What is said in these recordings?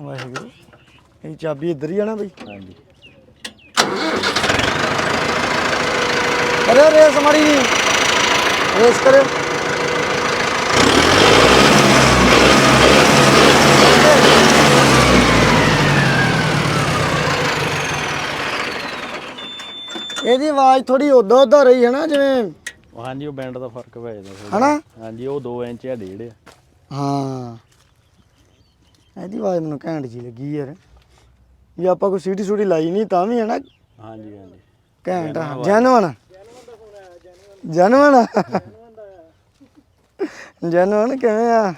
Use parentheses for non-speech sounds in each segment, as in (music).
ਵਾਹਿਗੁਰੂ। ਇਹ ਚਾਬੀ ਇੱਧਰ ਹੀ ਆ ਨਾ ਬਈ। ਹਾਂਜੀ। ਕਰਿਓ ਰੇਸ ਜੀ। ਰੇਸ ਕਰਿਓ। ਇਹਦੀ ਆਵਾਜ਼ ਥੋੜੀ ਉਦੋਂ ਉਦੋਂ ਰਹੀ ਹੈ ਨਾ ਜਿਵੇਂ ਹਾਂਜੀ ਉਹ ਬੈਂਡ ਦਾ ਫ਼ਰਕ ਪੈ ਜਾਂਦਾ ਥੋੜ੍ਹਾ। ਹਨਾ? ਹਾਂਜੀ ਉਹ 2 ਇੰਚ ਆ ਡੇਢ ਆ। ਹਾਂ। ਇਹਦੀ ਆਵਾਜ਼ ਮੈਨੂੰ ਘੈਂਟ ਜੀ ਲੱਗੀ ਯਾਰ। ਜੇ ਆਪਾਂ ਕੋਈ ਸੀਟੀ ਸੂਟੀ ਲਾਈ ਨਹੀਂ ਤਾਂ ਵੀ ਹੈ ਨਾ ਹਾਂਜੀ ਹਾਂਜੀ। ਘੈਂਟ ਜਨਵਨ ਜਨਵਨ ਜਨਵਨ ਕਿਵੇਂ ਆ?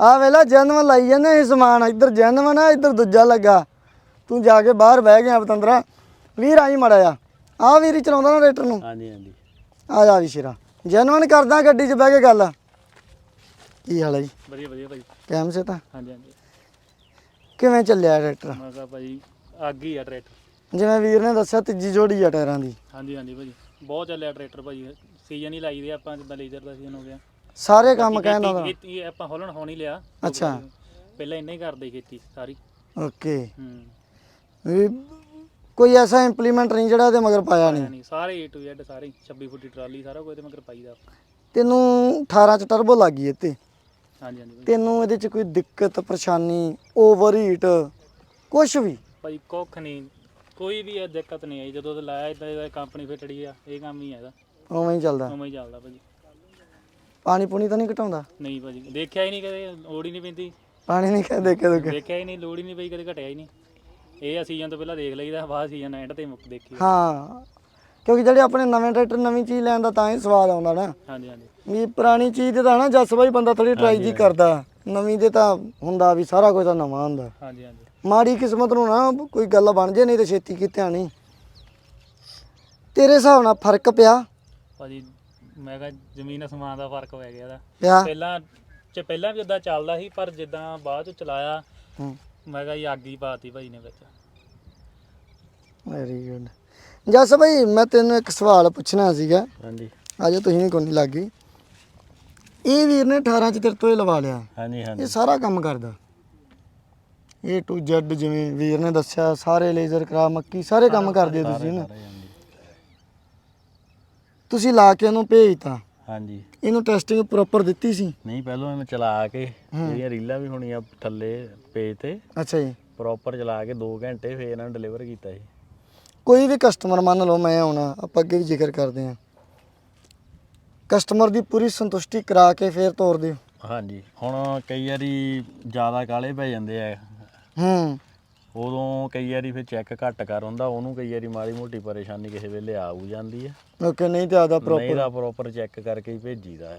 ਆ ਵੇਲਾ ਜਨਵਨ ਲਾਈ ਜਾਂਦੇ ਇਹ ਸਮਾਨ। ਇੱਧਰ ਜਨਵਨ ਆ ਇੱਧਰ ਦੂਜਾ ਲੱਗਾ। ਤੂੰ ਜਾ ਕੇ ਬਾਹਰ ਬਹਿ ਗਿਆ ਪਤੰਦਰਾ। ਵੀਰ ਆਈ ਮੜਾ ਆ ਆ ਵੀਰ ਹੀ ਚਲਾਉਂਦਾ ਨਾ ਰੇਟਰ ਨੂੰ। ਹਾਂਜੀ ਹਾਂਜੀ। ਆ ਜਾ ਵੀ ਸ਼ੇਰਾ। ਜਨਵਨ ਕਰਦਾ ਗੱਡੀ 'ਚ ਬਹਿ ਕੇ ਗੱਲ। ਕੀ ਹਾਲ ਹੈ ਜੀ? ਵਧੀਆ ਵਧੀਆ ਭਾਈ। ਕੈਮ ਸੇ ਤਾਂ ਹਾਂਜੀ ਹਾਂਜੀ। ਕਿਵੇਂ ਚੱਲਿਆ ਟਰੈਕਟਰ? ਮੈਂ ਕਿਹਾ ਭਾਈ ਅੱਗ ਹੀ ਆ ਟਰੈਕਟਰ। ਜਿਵੇਂ ਵੀਰ ਨੇ ਦੱਸਿਆ ਤੀਜੀ ਜੋੜੀ ਆ ਟਾਇਰਾਂ ਦੀ। ਹਾਂਜੀ ਹਾਂਜੀ ਭਾਜੀ ਬਹੁਤ ਚੱਲਿਆ ਟਰੈਕਟਰ ਭਾਜੀ ਸੀਜ਼ਨ ਹੀ ਲਾਈ ਦੇ ਆਪਾਂ ਜਿੱਦਾਂ ਲੇਜ਼ਰ ਦਾ ਸੀਜ਼ਨ ਹੋ ਗਿਆ। ਸਾਰੇ ਕੰਮ ਕਹਿੰਦਾ ਦਾ ਖੇਤੀ ਆਪਾਂ ਹੋਲਣ ਹੋਣ ਹੀ ਲਿਆ। ਅੱਛਾ। ਪਹਿਲਾਂ ਇੰਨਾ ਹੀ ਕਰਦੇ ਖੇਤੀ ਸਾਰੀ। ਓਕੇ। ਹੂੰ। ਵੀ ਕੋਈ ਐਸਾ ਇੰਪਲੀਮੈਂਟ ਨਹੀਂ ਜਿਹੜਾ ਇਹਦੇ ਮਗਰ ਪਾਇਆ ਨਹੀਂ? ਸਾਰੇ A to Z ਸਾਰੇ 26 ਫੁੱਟੀ ਟਰਾਲੀ ਸਾਰਾ ਕੁਝ ਤੇ ਮਗਰ ਪਾਈਦਾ। ਤੈਨੂੰ 18 ਚ ਟਰਬੋ ਲੱਗ ਇੱਥੇ। ਹਾਂਜੀ ਹਾਂਜੀ ਭਾਜੀ ਤੈਨੂੰ ਇਹਦੇ ਚ ਕੋਈ ਦਿੱਕਤ ਪਰੇਸ਼ਾਨੀ ਓਵਰ ਹੀਟ ਕੁਝ ਵੀ? ਭਾਈ ਕੁੱਖ ਨਹੀਂ। ਕੋਈ ਵੀ ਇਹ ਦਿੱਕਤ ਨਹੀਂ ਆਈ। ਜਦੋਂ ਤੇ ਲਾਇਆ ਇਦਾਂ ਇਹਦਾ ਕੰਪਨੀ ਫਿਟੜੀ ਆ। ਇਹ ਕੰਮ ਹੀ ਆ ਇਹਦਾ। ਉਵੇਂ ਹੀ ਚੱਲਦਾ। ਉਵੇਂ ਹੀ ਚੱਲਦਾ ਭਾਜੀ। ਪਾਣੀ ਪੂਣੀ ਤਾਂ ਨਹੀਂ ਘਟਾਉਂਦਾ? ਨਹੀਂ ਭਾਜੀ। ਦੇਖਿਆ ਹੀ ਨਹੀਂ ਕਦੇ ਲੋੜ ਹੀ ਨਹੀਂ ਪੈਂਦੀ। ਪਾਣੀ ਨਹੀਂ ਕਹਿੰਦੇ ਕਦੋਂ ਕਿ ਦੇਖਿਆ ਹੀ ਨਹੀਂ ਲੋੜ ਹੀ ਨਹੀਂ ਪਈ ਕਦੇ ਘਟਿਆ ਹੀ ਨਹੀਂ। ਇਹ ਆ ਸੀਜ਼ਨ ਤੋਂ ਪਹਿਲਾਂ ਦੇਖ ਲਈਦਾ ਬਾਅਦ ਸੀਜ਼ਨ ਐਂਡ ਤੇ ਮੁੱਕ ਦੇਖੀ। ਹਾਂ। ਕਿਉਂਕਿ ਜਿਹੜੇ ਆਪਣੇ ਨਵੇਂ ਟਰੈਕਟਰ ਨਵੀਂ ਚੀਜ਼ ਲੈਣ ਦਾ ਤਾਂ ਹੀ ਸਵਾਦ ਆਉਂਦਾ ਨਾ। ਹਾਂਜੀ ਹਾਂਜੀ। ਵੀ ਪੁਰਾਣੀ ਚੀਜ਼ ਤਾਂ ਨਾ ਜੱਸ ਬਾਈ ਬੰਦਾ ਥੋੜੀ ਟਰਾਈ ਜੀ ਕਰਦਾ। ਨਵੀਂ ਦੇ ਤਾਂ ਹੁੰਦਾ ਵੀ ਸਾਰਾ ਕੁਝ ਤਾਂ ਨਵਾਂ ਹੁੰਦਾ। ਹਾਂਜੀ ਹਾਂਜੀ। ਮਾੜੀ ਕਿਸਮਤ ਨੂੰ ਨਾ ਕੋਈ ਗੱਲ ਬਣ ਜੇ ਨਹੀਂ ਤੇ ਛੇਤੀ ਕਿਤੇ ਨਹੀਂ। ਤੇਰੇ ਹਿਸਾਬ ਨਾਲ ਫ਼ਰਕ ਪਿਆ? ਭਾਜੀ ਮੈਂ ਕਿਹਾ ਜ਼ਮੀਨ ਅਸਮਾਨ ਦਾ ਫ਼ਰਕ ਪੈ ਗਿਆ ਪਿਆ? ਪਹਿਲਾਂ ਚ ਪਹਿਲਾਂ ਵੀ ਉਦਾਂ ਚੱਲਦਾ ਸੀ ਪਰ ਜਿੱਦਾਂ ਬਾਅਦ ਚ ਚਲਾਇਆ ਹੂੰ। ਮੈਂ ਕਿਹਾ ਇਹ ਅੱਗ ਹੀ ਪਾਤੀ ਭਾਜੀ ਨੇ ਵਿੱਚ। ਵੈਰੀ ਗੁੱਡ ਜੱਸ ਬਾਈ ਮੈਂ ਤੈਨੂੰ ਇੱਕ ਸਵਾਲ ਪੁੱਛਣਾ ਸੀਗਾ। ਹਾਂਜੀ। ਆਜੋ ਤੁਸੀਂ ਵੀ ਕੋਈ ਨਹੀਂ ਲੱਗੀ ਇਹ ਵੀਰ ਨੇ 18 ਚ ਤੇਰੇ ਤੋਂ ਹੀ ਲਵਾ ਲਿਆ। ਹਾਂਜੀ ਇਹ ਸਾਰਾ ਕੰਮ ਕਰਦਾ। A to Z ਜਿਵੇਂ ਵੀਰ ਨੇ ਦੱਸਿਆ ਸਾਰੇ ਲੇਜ਼ਰ ਕਰਾ ਮੱਕੀ ਸਾਰੇ ਕੰਮ ਕਰਦੇ ਤੁਸੀਂ ਨਾ। ਤੁਸੀਂ ਲਾ ਕੇ ਉਹਨੂੰ ਭੇਜਤਾ। ਹਾਂਜੀ। ਇਹਨੂੰ ਟੈਸਟਿੰਗ ਪ੍ਰੋਪਰ ਦਿੱਤੀ ਸੀ? ਨਹੀਂ ਪਹਿਲਾਂ ਇਹਨੂੰ ਚਲਾ ਕੇ ਜਿਹੜੀਆਂ ਰੀਲਾਂ ਵੀ ਹੋਣੀਆਂ ਥੱਲੇ ਪੇਜ ਤੇ ਅੱਛਾ ਜੀ। ਪ੍ਰੋਪਰ ਚਲਾ ਕੇ 2 ਘੰਟੇ ਫੇਰ ਇਹਨਾਂ ਨੂੰ ਡਿਲੀਵਰ ਕੀਤਾ ਸੀ। ਕੋਈ ਵੀ ਕਸਟਮਰ ਮੰਨ ਲਓ ਮੈਂ ਆਉਣਾ ਆਪਾਂ ਅੱਗੇ ਵੀ ਜ਼ਿਕਰ ਕਰਦੇ ਹਾਂ। ਕਸਟਮਰ ਦੀ ਪੂਰੀ ਸੰਤੁਸ਼ਟੀ ਕਰਾ ਕੇ ਫੇਰ ਤੋਰ ਦਿਓ। ਹਾਂਜੀ ਹੁਣ ਕਈ ਵਾਰੀ ਜ਼ਿਆਦਾ ਕਾਲੇ ਪੈ ਜਾਂਦੇ ਆ। ਹੂੰ। ਉਦੋਂ ਕਈ ਵਾਰੀ ਫਿਰ ਚੈੱਕ ਘੱਟ ਕਰ ਹੁੰਦਾ ਉਹਨੂੰ ਕਈ ਵਾਰੀ ਮਾੜੀ ਮੋਟੀ ਪਰੇਸ਼ਾਨੀ ਕਿਸੇ ਵੇਲੇ ਆਊ ਜਾਂਦੀ ਆ। ਓਕੇ ਨਹੀਂ ਤੇ ਆਦਾ ਨਹੀਂ ਪ੍ਰੋਪਰ ਦਾ ਪ੍ਰੋਪਰ ਚੈੱਕ ਕਰਕੇ ਹੀ ਭੇਜੀਦਾ ਆ।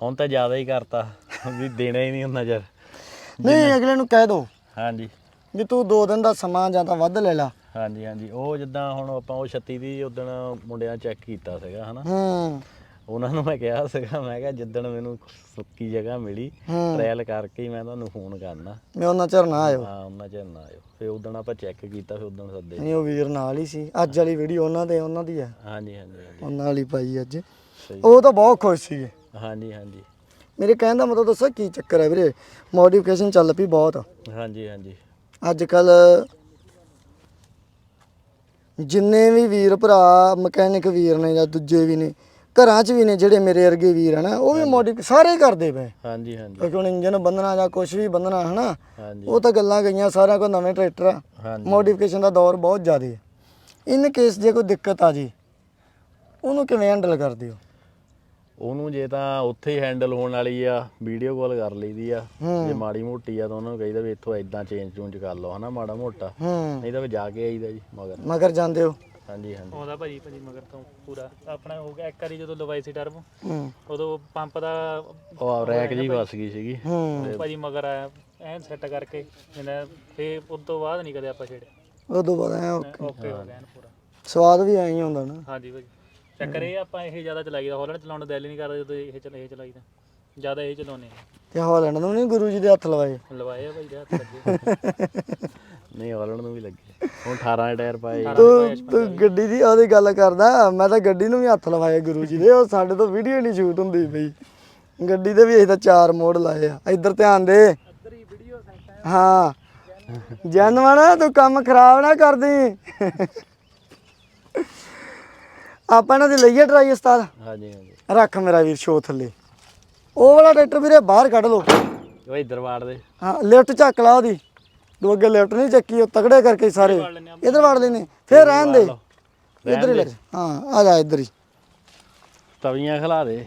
ਹੁਣ ਤਾਂ ਜ਼ਿਆਦਾ ਹੀ ਕਰਤਾ ਵੀ ਦੇਣਾ ਹੀ ਨਹੀਂ ਹੁੰਦਾ ਜਰ ਨਹੀਂ ਅਗਲੇ ਨੂੰ ਕਹਿ ਦੋ। ਹਾਂਜੀ। ਵੀ ਤੂੰ 2 ਦਿਨ ਦਾ ਸਮਾਂ ਜਾਂ ਤਾਂ ਵੱਧ ਲੈ ਲਾ। ਹਾਂਜੀ ਹਾਂਜੀ। ਉਹ ਜਿੱਦਾਂ ਹੁਣ ਆਪਾਂ ਉਹ 36 ਦੀ ਉਦਣ ਮੁੰਡਿਆਂ ਚੈੱਕ ਕੀਤਾ ਸੀਗਾ ਹਨਾ? ਹੂੰ। ਉਹਨਾਂ ਨੂੰ ਮੈਂ ਕਿਹਾ ਸੀਗਾ ਮੈਂ ਕਿਹਾ ਜਿੱਦਣ ਮੈਨੂੰ ਸੁੱਕੀ ਜਗ੍ਹਾ ਮਿਲੀ ਟ੍ਰਾਇਲ ਕਰਕੇ ਹੀ ਮੈਂ ਤੁਹਾਨੂੰ ਫੋਨ ਕਰਨਾ। ਮੈਂ ਉਹਨਾਂ ਚਿਰ ਨਾ ਆਇਓ। ਹਾਂ ਉਹਨਾਂ ਚ ਨਾ ਆਇਓ। ਫਿਰ ਉਦਣ ਆਪਾਂ ਚੈੱਕ ਕੀਤਾ ਫਿਰ ਉਦਣ ਸੱਦੇ। ਨਹੀਂ ਉਹ ਵੀਰ ਨਾਲ ਹੀ ਸੀ। ਅੱਜ ਵਾਲੀ ਵੀਡੀਓ ਉਹਨਾਂ ਦੇ ਉਹਨਾਂ ਦੀ ਹੈ ਹਾਂਜੀ ਹਾਂਜੀ ਹਾਂਜੀ। ਉਹਨਾਂ ਵਾਲੀ ਪਾਈ ਅੱਜ। ਸਹੀ। ਉਹ ਤਾਂ ਬਹੁਤ ਖੁਸ਼ ਸੀਗੇ। ਹਾਂਜੀ ਹਾਂਜੀ। ਮੇਰੇ ਕਹਿਣ ਦਾ ਮਤਲਬ ਦੱਸੋ ਕੀ ਚੱਕਰ ਹੈ ਵੀਰੇ? ਮੋਡੀਫਿਕੇਸ਼ਨ ਚੱਲ ਪਈ ਬਹੁਤ। ਹਾਂਜੀ ਹਾਂਜੀ। ਅੱਜ ਕੱਲ ਜਿੰਨੇ ਵੀ ਵੀਰ ਭਰਾ ਮਕੈਨਿਕ ਵੀਰ ਨੇ ਜਾਂ ਦੂਜੇ ਵੀ ਨੇ ਘਰਾਂ 'ਚ ਵੀ ਨੇ ਜਿਹੜੇ ਮੇਰੇ ਵਰਗੇ ਵੀਰ ਹਨ ਉਹ ਵੀ ਮੋਡੀਫਿਕ ਸਾਰੇ ਕਰਦੇ ਪਏ। ਹਾਂਜੀ ਹਾਂਜੀ। ਕਿਉਂਕਿ ਹੁਣ ਇੰਜਨ ਬੰਨਣਾ ਜਾਂ ਕੁਝ ਵੀ ਬੰਨਣਾ ਹਨਾ ਹਾਂਜੀ। ਉਹ ਤਾਂ ਗੱਲਾਂ ਗਈਆਂ ਸਾਰਿਆਂ ਕੋਲ ਨਵੇਂ ਟਰੈਕਟਰ ਆ। ਹਾਂਜੀ। ਮੋਡੀਫਿਕੇਸ਼ਨ ਦਾ ਦੌਰ ਬਹੁਤ ਜ਼ਿਆਦਾ ਹੈ ਇਨ ਕੇਸ ਜੇ ਕੋਈ ਦਿੱਕਤ ਆ ਜੀ ਉਹਨੂੰ ਕਿਵੇਂ ਹੈਂਡਲ ਕਰਦੇ ਹੋ? ਉਹਨੂੰ ਜੇ ਤਾਂ ਉੱਥੇ ਹੀ ਹੈਂਡਲ ਹੋਣ ਵਾਲੀ ਆ ਵੀਡੀਓ ਕਾਲ ਕਰ ਲਈਦੀ ਆ। ਜੇ ਮਾੜੀ ਮੋਟੀ ਆ ਤਾਂ ਉਹਨਾਂ ਨੂੰ ਕਹੀਦਾ ਵੀ ਇੱਥੋਂ ਇਦਾਂ ਚੇਂਜ ਚੂੰਜ ਕਰ ਲਓ ਹਨਾ ਮਾੜਾ ਮੋਟਾ। ਹੂੰ। ਨਹੀਂ ਤਾਂ ਫਿਰ ਜਾ ਕੇ ਆਈਦਾ ਜੀ ਮਗਰ। ਮਗਰ ਜਾਂਦੇ ਹੋ। ਹਾਂਜੀ ਹਾਂਜੀ। ਆਉਂਦਾ ਭਾਜੀ ਭਾਜੀ ਮਗਰ ਤੋਂ ਪੂਰਾ। ਆਪਣਾ ਹੋ ਗਿਆ ਇੱਕ ਵਾਰੀ ਜਦੋਂ ਲਵਾਈ ਸੀ ਟਰਬੋ ਹੂੰ। ਉਦੋਂ ਪੰਪ ਦਾ ਉਹ ਰੈਕ ਜੀ ਫਸ ਗਈ ਸੀਗੀ। ਹੂੰ। ਭਾਜੀ ਮਗਰ ਆਇਆ ਐਨ ਸੈੱਟ ਕਰਕੇ ਇਹਨਾਂ ਫੇ ਉਸ ਤੋਂ ਬਾਅਦ ਨਹੀਂ ਕਦੇ ਆਪਾਂ ਛੇੜਿਆ। ਉਦੋਂ ਬਾਅਦ ਐਂ ਓਕੇ ਓਕੇ ਹੋ ਗਿਆ ਐਨ ਪੂਰਾ। ਸਵਾਦ ਵੀ ਐਂ ਹੀ ਹੁੰਦਾ ਨਾ। ਹਾਂਜੀ ਭਾਜੀ। ਚੱਕਰ ਇਹ ਆ, ਆਪਾਂ ਇਹ ਜ਼ਿਆਦਾ ਚਲਾਈਦਾ ਹਾਲੈਂਡ ਚਲਾਉਣ ਦਾ ਦਿਲ ਹੀ ਨਹੀਂ ਕਰਦਾ ਜਦੋਂ ਇਹ ਚਲਾ ਇਹ ਚਲਾਈਦਾ। ਜ਼ਿਆਦਾ ਇਹ ਚਲਾਉਨੇ ਆ। ਤੇ ਹਾਲੈਂਡ ਨੂੰ ਨਹੀਂ ਗੁਰੂ ਜੀ ਦੇ ਹੱਥ ਲਵਾਏ? ਲਵਾਏ ਆ ਭਾਈ ਦੇ ਹੱਥ ਲੱਗੇ। ਨਹੀਂ ਹਾਲਣ ਨੂੰ ਵੀ ਲੱਗੇ। ਹੁਣ 18 ਦੇ ਟਾਇਰ ਪਾਏ। ਤੂੰ ਤੂੰ ਗੱਡੀ ਦੀ ਉਹਦੀ ਗੱਲ ਕਰਦਾ ਮੈਂ ਤਾਂ ਗੱਡੀ ਨੂੰ ਵੀ ਹੱਥ ਲਵਾਏ ਗੁਰੂ ਜੀ ਦੇ ਉਹ ਸਾਡੇ ਤੋਂ ਵੀਡੀਓ ਨਹੀਂ ਸ਼ੂਟ ਹੁੰਦੀ ਪਈ। ਗੱਡੀ ਦੇ ਵੀ ਅਸੀਂ ਤਾਂ ਚਾਰ ਮੋੜ ਲਾਏ ਆ। ਇੱਧਰ ਧਿਆਨ ਦੇ। ਹਾਂ। ਜਨਮਨ ਤੂੰ ਕੰਮ ਖਰਾਬ ਨਾ ਕਰਦੀ। ਆਪਾਂ ਇਹਨਾਂ ਦੀ ਲਈਏ ਟਰਾਈ ਉਸਤਾਦ। ਹਾਂਜੀ ਹਾਂਜੀ। ਰੱਖ ਮੇਰਾ ਵੀਰ ਸ਼ੋ ਥੱਲੇ। ਉਹ ਵਾਲਾ ਟਰੈਕਟਰ ਵੀਰੇ ਬਾਹਰ ਕੱਢ ਲੋ ਉਹ ਇੱਧਰ ਵਾੜ ਦੇ। ਹਾਂ ਲਿਫਟ ਚੱਕ ਲਾ ਉਹਦੀ। ਤੂੰ ਅੱਗੇ ਲਿਫਟ ਨਹੀਂ ਚੱਕੀ ਉਹ ਤਗੜੇ ਕਰਕੇ ਸਾਰੇ। ਇਧਰ ਵੜ ਲੈਨੇ ਫੇਰ ਰਹਿਣ ਦੇ। ਇਧਰ ਹੀ ਲੈ। ਹਾਂ ਆ ਜਾ ਇਧਰ ਹੀ। ਤਵੀਆਂ ਖਿਲਾ ਦੇ।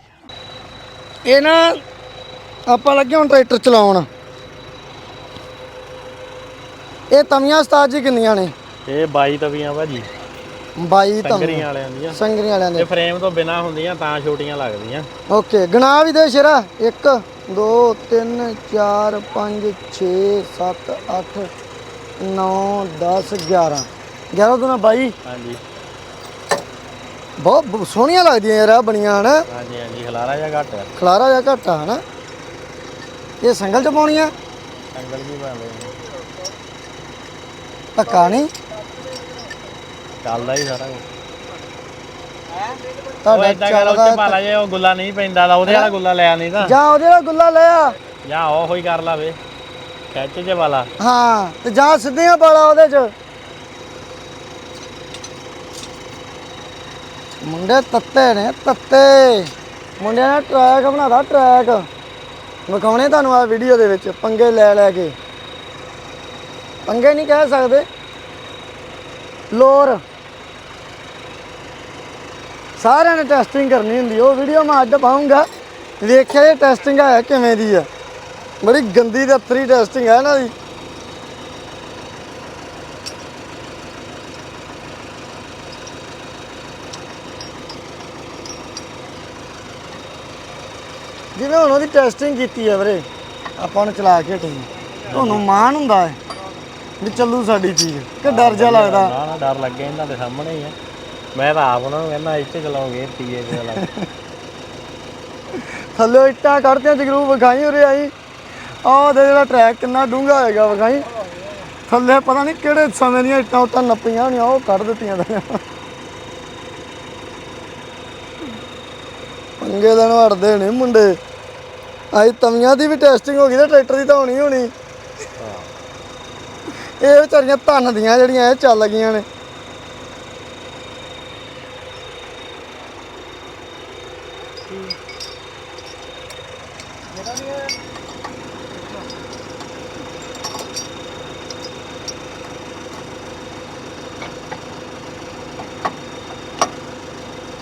ਇਹ ਨਾ ਆਪਾਂ ਲੱਗੇ ਹੁਣ ਟਰੈਕਟਰ ਚਲਾਉਣ। ਇਹ ਤਵੀਆਂ ਉਸਤਾਦ ਜੀ ਕਿੰਨੀਆਂ ਨੇ? ਇਹ 22 ਤਵੀਆਂ ਭਾਜੀ। 22 ਤਵੀਆਂ ਸੰਗਰੀਆਂ ਵਾਲਿਆਂ ਦੀਆਂ। ਸੰਗਰੀਆਂ ਵਾਲਿਆਂ ਤੇ ਦੇ। ਫਰੇਮ ਤੋਂ ਬਿਨਾ ਹੁੰਦੀਆਂ ਤਾਂ ਛੋਟੀਆਂ ਲੱਗਦੀਆਂ। ਓਕੇ ਗਣਾ ਵੀ ਦੇ ਸ਼ੇਰਾ। 1 2 3 4 5 6 7 8 9 10 11 11 ਤੋਂ 22 ਹਾਂਜੀ। ਬਹੁਤ ਸੋਹਣੀਆਂ ਲੱਗਦੀਆਂ ਯਾਰ ਆ ਬਣੀਆਂ ਹਨ? ਹਾਂਜੀ ਹਾਂਜੀ ਖਲਾਰਾ ਜਿਹਾ ਘੱਟ ਆ। ਖਲਾਰਾ ਜਾਂ ਘੱਟ ਆ ਹਨਾ? ਇਹ ਸੰਗਲ ਚ ਪਾਉਣੀਆਂ ਸੰਗਲ ਵੀ ਲਏ ਧੱਕਾ ਨਹੀਂ? ਚੱਲਦਾ ਹੀ ਸਾਰਾ ਕੁਝ ਤੁਹਾਡਾ ਏਦਾਂ ਕਰ ਉੱਤੇ ਪਾ ਲਾ ਜੇ ਉਹ ਗੁੱਲਾ ਨਹੀਂ ਪੈਂਦਾ ਤਾਂ ਉਹਦੇ ਵਾਲਾ ਗੁੱਲਾ ਲਿਆ ਨਹੀਂ ਤਾਂ। ਜਾਂ ਉਹਦੇ ਨਾਲ ਗੁੱਲਾ ਲੈ ਆ। ਜਾਂ ਉਹ ਹੋਈ ਕਰ ਲਾਵੇ ਖਿੱਚ ਜੇ ਵਾਲਾ। ਹਾਂ ਤੇ ਜਾਂ ਸਿੱਧੀਆਂ ਪਾਲਾ ਉਹਦੇ ਚ। ਮੁੰਡੇ ਤੱਤੇ ਨੇ ਤੱਤੇ। ਮੁੰਡਿਆਂ ਨੇ ਟਰੈਕ ਬਣਾਦਾ ਟਰੈਕ ਵਿਖਾਉਣੇ ਤੁਹਾਨੂੰ ਆ ਵੀਡੀਓ ਦੇ ਵਿੱਚ ਪੰਗੇ ਲੈ ਲੈ ਕੇ। ਪੰਗੇ ਨਹੀਂ ਕਹਿ ਸਕਦੇ। ਲੋਰ। ਸਾਰਿਆਂ ਨੇ ਟੈਸਟਿੰਗ ਕਰਨੀ ਹੁੰਦੀ ਉਹ ਵੀਡੀਓ ਮੈਂ ਅੱਡ ਪਾਉਂਗਾ। ਵੇਖਿਆ ਇਹ ਟੈਸਟਿੰਗ ਹੈ ਕਿਵੇਂ ਦੀ ਆ। ਬੜੀ ਗੰਦੀ ਤੇ ਅਥਰੀ ਟੈਸਟਿੰਗ ਹੈ ਇਹਨਾਂ ਦੀ। ਜਿਵੇਂ ਹੁਣ ਉਹਦੀ ਟੈਸਟਿੰਗ ਕੀਤੀ ਹੈ ਵੀਰੇ, ਆਪਾਂ ਨੂੰ ਚਲਾ ਕੇ ਹਟੇ ਤੁਹਾਨੂੰ ਮਾਣ ਹੁੰਦਾ ਹੈ ਵੀ ਚੱਲੂ ਸਾਡੀ ਚੀਜ਼। ਕਿ ਡਰ ਜਾ ਲੱਗਦਾ। ਨਾ ਨਾ, ਡਰ ਲੱਗੇ ਇਹਨਾਂ ਦੇ ਸਾਹਮਣੇ ਹੀ ਆ। ਮੈਂ ਤਾਂ ਆਪ ਉਹਨਾਂ ਨੂੰ ਕਹਿੰਦਾ ਇੱਥੇ ਚਲਾਓਗੇ ਟੀਏ ਤੇ ਚਲਾ ਥੱਲੇ ਇੱਟਾਂ ਕੱਢਦੇ ਜਗਰੂ ਵਿਖਾਈ ਉਰੇ ਆਈ। ਆਹ ਦੇ ਜਿਹੜਾ ਟਰੈਕ ਕਿੰਨਾ ਡੂੰਘਾ ਹੋਏਗਾ ਵਿਖਾਈ। ਥੱਲੇ ਪਤਾ ਨਹੀਂ ਕਿਹੜੇ ਸਮੇਂ ਦੀਆਂ ਇੱਟਾਂ ਉੱਟਾਂ ਨੱਪੀਆਂ ਹੋਣੀਆਂ ਉਹ ਕੱਢ ਦਿੱਤੀਆਂ ਤਾਂ। ਪੰਗੇ ਲੈਣ ਵੜਦੇ ਨੇ ਮੁੰਡੇ। ਆਈ ਤਵੀਆਂ ਦੀ ਵੀ ਟੈਸਟਿੰਗ ਹੋ ਗਈ ਤੇ ਟਰੈਕਟਰ ਦੀ ਤਾਂ ਹੋਣੀ ਹੋਣੀ। ਇਹ ਵਿਚਾਰੀਆਂ ਧੰਨ ਦੀਆਂ ਜਿਹੜੀਆਂ ਇਹ ਚੱਲ ਗਈਆਂ ਨੇ।